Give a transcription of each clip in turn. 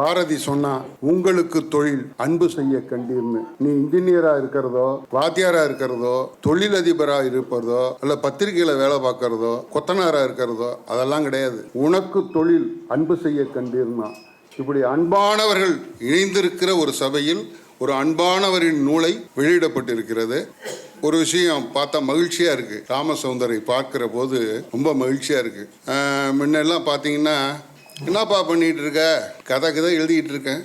பாரதி சொன்னா உங்களுக்கு தொழில் அன்பு செய்ய கண்டீர்னு. நீ இன்ஜினியரா இருக்கிறதோ வாத்தியாரா இருக்கிறதோ தொழிலதிபரா இருப்பதோ அல்ல பத்திரிகையில வேலை பார்க்கறதோ கொத்தனாரா இருக்கிறதோ அதெல்லாம் கிடையாது. உனக்கு தொழில் அன்பு செய்ய கண்டீர்னா இப்படி அன்பானவர்கள் இணைந்திருக்கிற ஒரு சபையில் ஒரு அன்பானவரின் நூலை வெளியிடப்பட்டிருக்கிறது. ஒரு விஷயம் பார்த்தா மகிழ்ச்சியாக இருக்குது ராம சௌந்தரை பார்க்குற போது ரொம்ப மகிழ்ச்சியாக இருக்குது முன்னெல்லாம் பார்த்தீங்கன்னா என்னப்பா பண்ணிட்டு இருக்க? கதை கதை எழுதிட்டு இருக்கேன்.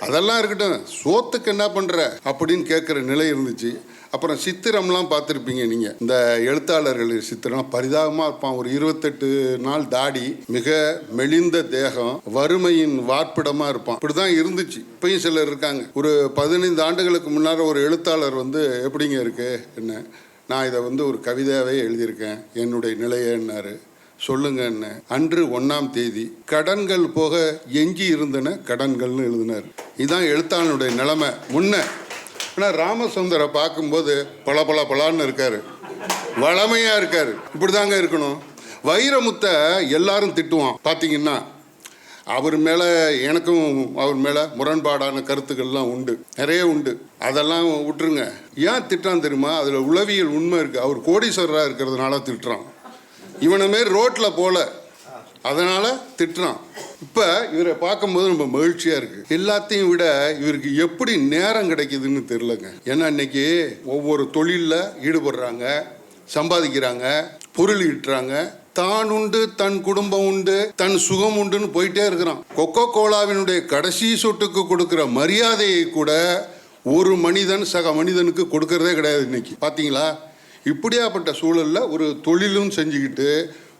அதெல்லாம் இருக்கட்டும். சோத்துக்கு என்ன பண்ற? அப்படின்னு கேட்குற நிலை இருந்துச்சு. அப்புறம் சித்திரம்லாம் பார்த்துருப்பீங்க நீங்க. இந்த எழுத்தாளர்கள் சித்திரம் பரிதாபமா இருப்பான். ஒரு இருபத்தெட்டு நாள் தாடி மிக மெலிந்த தேகம் வறுமையின் வார்ப்பிடமா இருப்பான். இப்படிதான் இருந்துச்சு. இப்பயும் சிலர் இருக்காங்க. ஒரு பதினைந்து ஆண்டுகளுக்கு முன்னாடி ஒரு எழுத்தாளர் வந்து எப்படிங்க இருக்கு? என்ன? நான் இதை வந்து ஒரு கவிதையாகவே எழுதியிருக்கேன். என்னுடைய நிலையன்னாரு சொல்லுங்கன்னு அன்று ஒன்றாம் தேதி கடன்கள் போக எஞ்சி இருந்தன கடன்கள்னு எழுதினார். இதுதான் எழுத்தாளனுடைய நிலைமை. முன்ன ஆனால் ராமசுந்தரை பார்க்கும்போது பல பல பலான்னு இருக்காரு. வளமையா இருக்காரு. இப்படிதாங்க இருக்கணும். வைரமுத்தை எல்லாரும் திட்டுவான். பார்த்தீங்கன்னா அவர் மேலே எனக்கும் அவர் மேலே முரண்பாடான கருத்துக்கள்லாம் உண்டு. நிறைய உண்டு. அதெல்லாம் விட்டுருங்க. ஏன் திட்டான் தெரியுமா? அதில் உளவியல் உண்மை இருக்குது அவர் கோடீஸ்வரராக இருக்கிறதுனால திட்டுறான். இவனை மாரி ரோட்டில் போல. அதனால திட்டுறான். இப்போ இவரை பார்க்கும்போது ரொம்ப மகிழ்ச்சியாக இருக்கு. எல்லாத்தையும் விட இவருக்கு எப்படி நேரம் கிடைக்குதுன்னு தெரிலங்க ஏன்னா இன்னைக்கு ஒவ்வொரு தொழிலில் ஈடுபடுறாங்க சம்பாதிக்கிறாங்க பொருள் ஈட்டுறாங்க. தான் உண்டு தன் குடும்பம் உண்டு தன் சுகம் உண்டுன்னு போயிட்டே இருக்கிறான். கொக்கோ கோலாவினுடைய கடைசி சொட்டுக்கு கொடுக்குற மரியாதையை கூட ஒரு மனிதன் சக மனிதனுக்கு கொடுக்கறதே கிடையாது இன்னைக்கு. பார்த்தீங்களா இப்படியாப்பட்ட சூழலில் ஒரு தொழிலும் செஞ்சுக்கிட்டு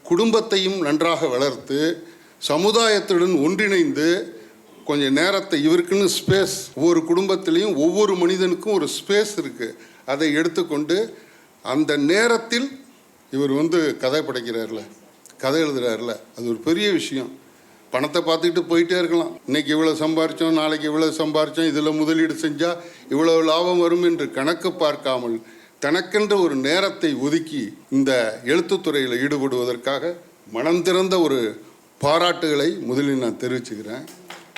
குடும்பத்தையும் நன்றாக வளர்த்து சமுதாயத்துடன் ஒன்றிணைந்து கொஞ்சம் நேரத்தை இவருக்குன்னு ஸ்பேஸ் ஒவ்வொரு குடும்பத்திலையும் ஒவ்வொரு மனிதனுக்கும் ஒரு ஸ்பேஸ் இருக்குது அதை எடுத்துக்கொண்டு அந்த நேரத்தில் இவர் வந்து கதை படைக்கிறார்ல கதை எழுதுறாருல. அது ஒரு பெரிய விஷயம். பணத்தை பார்த்துக்கிட்டு போயிட்டே இருக்கலாம். இன்றைக்கி இவ்வளோ சம்பாரித்தோம் நாளைக்கு இவ்வளோ சம்பாரித்தோம் இதில் முதலீடு செஞ்சால் இவ்வளோ லாபம் வரும் என்று கணக்கு பார்க்காமல் தனக்கென்ற ஒரு நேரத்தை ஒதுக்கி இந்த எழுத்துத்துறையில் ஈடுபடுவதற்காக மனம் திறந்த ஒரு பாராட்டுகளை முதலில் நான் தெரிவிச்சுக்கிறேன்.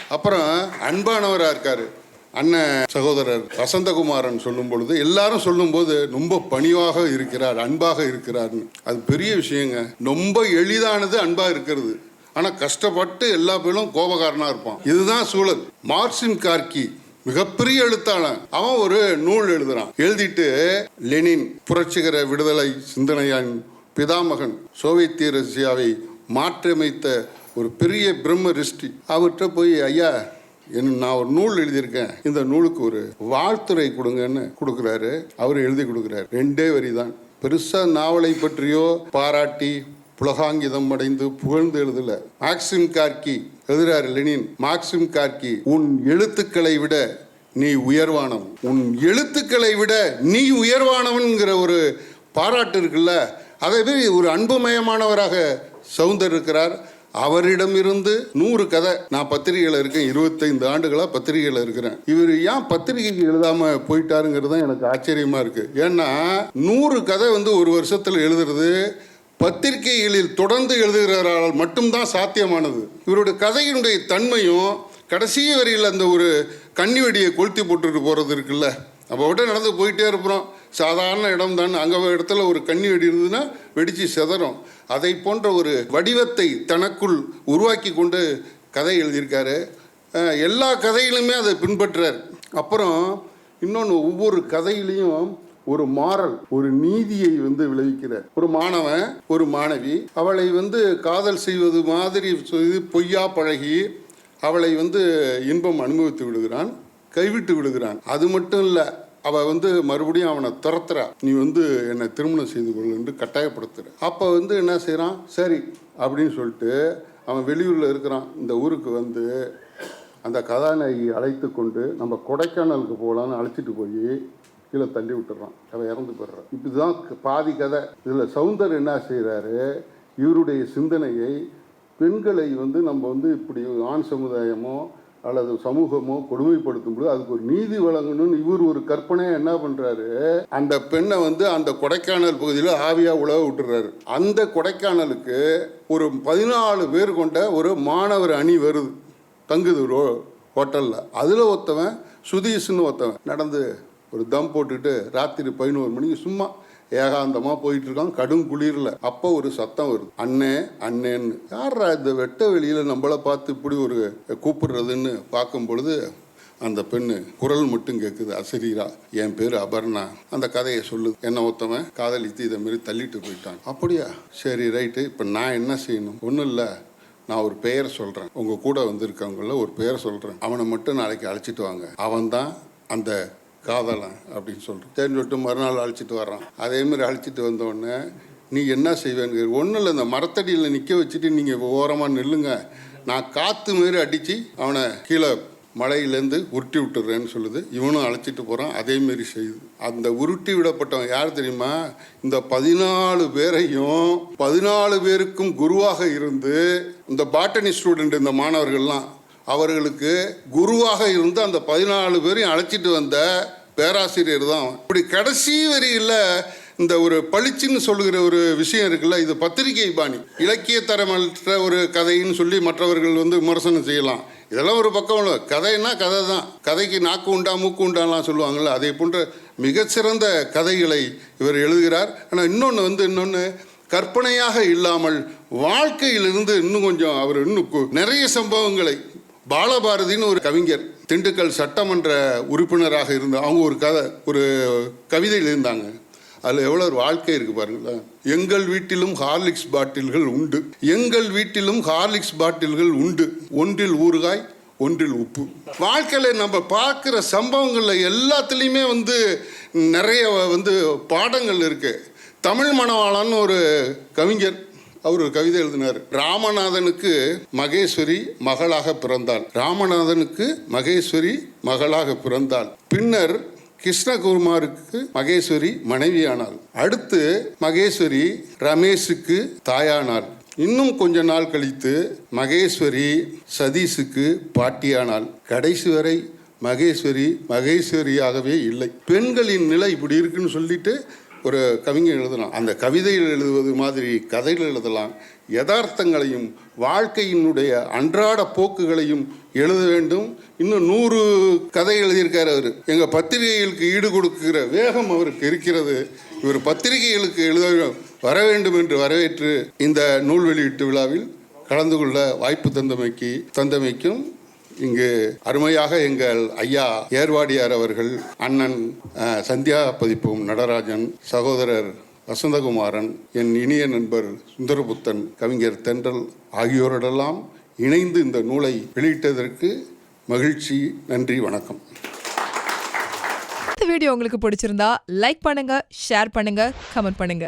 அப்புறம் அன்பானவராக இருக்கார் அண்ணன் சகோதரர் வசந்தகுமாரன் சொல்லும் பொழுது எல்லாரும் சொல்லும்போது ரொம்ப பணிவாக இருக்கிறார் அன்பாக இருக்கிறார்னு. அது பெரிய விஷயங்க. ரொம்ப எளிதானது அன்பாக இருக்கிறது. ஆனால் கஷ்டப்பட்டு எல்லா பேரும் கோபக்காரனாக இருப்பான். இதுதான் சூழல். மார்சின் கார்கி மிகப்பெரிய எழுத்தாளன். அவன் ஒரு நூல் எழுதுறான். எழுதிட்டு லெனின் புரட்சிகர விடுதலை சிந்தனையான் பிதாமகன் சோவியத்திய ரஷ்யாவை மாற்றியமைத்த ஒரு பெரிய பிரம்ம ரிஷ்டி. அவர்கிட்ட போய் ஐயா என்ன நான் ஒரு நூல் எழுதியிருக்கேன். இந்த நூலுக்கு ஒரு வாழ்த்துரை கொடுங்கன்னு கொடுக்குறாரு. அவர் எழுதி கொடுக்குறாரு. ரெண்டே வரி தான். பெருசாக நாவலை பற்றியோ பாராட்டி புலகாங்கிதம் அடைந்து புகழ்ந்து எழுதலை. மாக்சிம் கார்கி எதிரார் லெனின் மார்க்சிம் கார்கி உன் எழுத்துக்களை விட நீ உயர்வானவன். உன் எழுத்துக்களை விட நீ உயர்வானவன்கிற ஒரு பாராட்டு இருக்குல்ல அதே மாதிரி ஒரு அன்புமயமானவராக சவுந்தர் இருக்கிறார். அவரிடமிருந்து நூறு கதை. நான் பத்திரிகையில் இருக்கேன் இருபத்தைந்து ஆண்டுகளாக பத்திரிகையில் இருக்கிறேன். இவர் ஏன் பத்திரிகைக்கு எழுதாம போயிட்டாருங்கிறது தான் எனக்கு ஆச்சரியமா இருக்கு. ஏன்னா நூறு கதை வந்து ஒரு வருஷத்தில் எழுதுறது பத்திரிகைகளில் தொடர்ந்து எழுதுகிறாரால் மட்டும்தான் சாத்தியமானது. இவருடைய கதையினுடைய தன்மையும் கடைசி வரியில் அந்த ஒரு கன்னி வெடியை கொளுத்தி போட்டுட்டு போகிறது இருக்குல்ல. நம்ம விட நடந்து போயிட்டே இருப்போம். சாதாரண இடம் தான். அங்கே இடத்துல ஒரு கண்ணி வெடி இருந்ததுன்னா வெடித்து செதறும். அதை போன்ற ஒரு வடிவத்தை தனக்குள் உருவாக்கி கொண்டு கதை எழுதியிருக்காரு. எல்லா கதையிலுமே அதை பின்பற்றார் அப்புறம் இன்னொன்று ஒவ்வொரு கதையிலையும் ஒரு மாறல் ஒரு நீதியை வந்து விளைவிக்கிறார் ஒரு மாணவன் ஒரு மாணவி அவளை வந்து காதல் செய்வது மாதிரி செய்து பொய்யா பழகி அவளை வந்து இன்பம் அனுபவித்து விடுகிறான் கைவிட்டு விடுகிறான். அது மட்டும் இல்லை அவ வந்து மறுபடியும் அவனை துரத்துறா. நீ வந்து என்னை திருமணம் செய்து கொள் என்று கட்டாயப்படுத்துற. அப்போ வந்து என்ன செய்கிறான் சரி அப்படின்னு சொல்லிட்டு அவன் வெளியூரில் இருக்கிறான். இந்த ஊருக்கு வந்து அந்த கதாநாயகி அழைத்து கொண்டு நம்ம கொடைக்கானலுக்கு போகலான்னு அழைச்சிட்டு போய் கீழே தள்ளி விட்டுறான். அவன் இறந்து போயிடுறான். இப்படிதான் பாதி கதை. இதில் சவுந்தர் என்ன செய்கிறாரு இவருடைய சிந்தனையை பெண்களை வந்து நம்ம வந்து இப்படி ஆண் சமுதாயமோ அல்லது சமூகமோ கொடுமைப்படுத்தும் பொழுது அதுக்கு ஒரு நீதி வழங்கணும்னு இவர் ஒரு கற்பனையாக என்ன பண்ணுறாரு அந்த பெண்ணை வந்து அந்த கொடைக்கானல் பகுதியில் ஆவியாக உழவ விட்டுறாரு. அந்த கொடைக்கானலுக்கு ஒரு பதினாலு பேர் கொண்ட ஒரு மாணவர் அணி வருது. தங்குது ரோ ஹோட்டலில். அதில் ஒருத்தவன் சுதீஷ்னு ஒருத்தவன் நடந்து ஒரு தம் போட்டுட்டு ராத்திரி பதினோரு மணிக்கு சும்மா ஏகாந்தமாக போயிட்டு இருக்கான் கடும் குளிரில். அப்போ ஒரு சத்தம் வருது. அண்ணே அண்ணேன்னு. யாரா இந்த வெட்ட வெளியில் நம்மளை பார்த்து இப்படி ஒரு கூப்பிடுறதுன்னு பார்க்கும் பொழுது அந்த பெண்ணு குரல் மட்டும் கேட்குது அசரீரா என் பேர் அபர்ணா. அந்த கதையை சொல்லுது என்ன ஒருத்தவன் காதலித்து இதை மாரி தள்ளிட்டு போயிட்டான். அப்படியா? சரி ரைட்டு. இப்போ நான் என்ன செய்யணும்? ஒன்றும் இல்லை. நான் ஒரு பெயர் சொல்கிறேன் உங்கள் கூட வந்திருக்கவங்கள ஒரு பெயர் சொல்கிறேன் அவனை மட்டும் நாளைக்கு அழைச்சிட்டு வாங்க. அவன்தான் அந்த காதலன் அப்படின்னு சொல்கிறோம் சரின்னு சொல்லிட்டு மறுநாள் அழைச்சிட்டு வர்றான். அதேமாதிரி அழைச்சிட்டு வந்தோடனே நீ என்ன செய்வேன்னு? ஒன்றும் இல்லை இந்த மரத்தடியில் நிற்க வச்சுட்டு நீங்கள் ஓரமாக நில்லுங்க. நான் காற்று மாரி அடித்து அவனை கீழே மலையிலேருந்து உருட்டி விட்டுறேன்னு சொல்லுது. இவனும் அழைச்சிட்டு போகிறான் அதேமாரி செய்யுது. அந்த உருட்டி விடப்பட்டவன் யார் தெரியுமா? இந்த பதினாலு பேரையும் பதினாலு பேருக்கும் குருவாக இருந்து இந்த பாட்டனி ஸ்டூடெண்ட் இந்த மாணவர்கள்லாம் அவர்களுக்கு குருவாக இருந்து அந்த பதினாலு பேரையும் அழைச்சிட்டு வந்த பேராசிரியர் தான் இப்படி கடைசி வரியில் இந்த ஒரு பளிச்சுன்னு சொல்லுகிற ஒரு விஷயம் இருக்குல்ல இது பத்திரிகை பாணி. இலக்கிய தரமற்ற ஒரு கதைன்னு சொல்லி மற்றவர்கள் வந்து விமர்சனம் செய்யலாம். இதெல்லாம் ஒரு பக்கம் உள்ள கதைன்னா கதை தான். கதைக்கு நாக்கு உண்டா மூக்கு உண்டாலாம் சொல்லுவாங்கள்ல அதே போன்ற மிகச்சிறந்த கதைகளை இவர் எழுதுகிறார். ஆனால் இன்னொன்று வந்து இன்னொன்று கற்பனையாக இல்லாமல் வாழ்க்கையிலிருந்து இன்னும் கொஞ்சம் அவர் இன்னும் கு- நிறைய சம்பவங்களை பாலபாரதின்னு ஒரு கவிஞர் திண்டுக்கல் சட்டமன்ற உறுப்பினராக இருந்த அவங்க ஒரு கதை ஒரு கவிதை எழுந்தாங்க அதில் எவ்வளோ ஒரு வாழ்க்கை இருக்கு பாருங்களேன். எங்கள் வீட்டிலும் ஹார்லிக்ஸ் பாட்டில்கள் உண்டு. எங்கள் வீட்டிலும் ஹார்லிக்ஸ் பாட்டில்கள் உண்டு. ஒன்றில் ஊறுகாய் ஒன்றில் உப்பு. வாழ்க்கையில் நம்ம பார்க்குற சம்பவங்களில் எல்லாத்துலேயுமே வந்து நிறைய வந்து பாடங்கள் இருக்குது தமிழ் மணவாளன்னு ஒரு கவிஞர் அவர் ஒரு கவிதை எழுதினார். ராமநாதனுக்கு மகேஸ்வரி மகளாக பிறந்தாள். ராமநாதனுக்கு மகேஸ்வரி மகளாக பிறந்தாள். பின்னர் கிருஷ்ணகுமாருக்கு மகேஸ்வரி மனைவியானாள். அடுத்து மகேஸ்வரி ரமேஷுக்கு தாயானாள். இன்னும் கொஞ்ச நாள் கழித்து மகேஸ்வரி சதீஷுக்கு பாட்டியானாள். கடைசி வரை மகேஸ்வரி மகேஸ்வரியாகவே இல்லை. பெண்களின் நிலை இப்படி இருக்குன்னு சொல்லிட்டு ஒரு கவிஞர் எழுதலாம். அந்த கவிதையில் எழுதுவது மாதிரி கதையில் எழுதலாம். யதார்த்தங்களையும் வாழ்க்கையினுடைய அன்றாட போக்குகளையும் எழுத வேண்டும். இன்னும் நூறு கதை எழுதியிருக்கார் அவர். எங்கள் பத்திரிகைகளுக்கு ஈடு கொடுக்கிற வேகம் அவருக்கு இருக்கிறது. இவர் பத்திரிகைகளுக்கு எழுத வர வேண்டும் என்று வரவேற்று இந்த நூல் வெளியீட்டு விழாவில் கலந்து கொள்ள வாய்ப்பு தந்தமைக்கு தந்தமைக்கும் இங்கு அருமையாக எங்கள் ஐயா ஏர்வாடியார் அவர்கள் அண்ணன் சந்தியா பதிப்பும் நடராஜன் சகோதரர் வசந்தகுமாரன் என் இனிய நண்பர் சுந்தரபுத்தன் கவிஞர் தென்றல் ஆகியோரிடெல்லாம் இணைந்து இந்த நூலை வெளியிட்டதற்கு மகிழ்ச்சி நன்றி வணக்கம். இந்த வீடியோ உங்களுக்கு பிடிச்சிருந்தா லைக் பண்ணுங்க ஷேர் பண்ணுங்க கமெண்ட் பண்ணுங்க.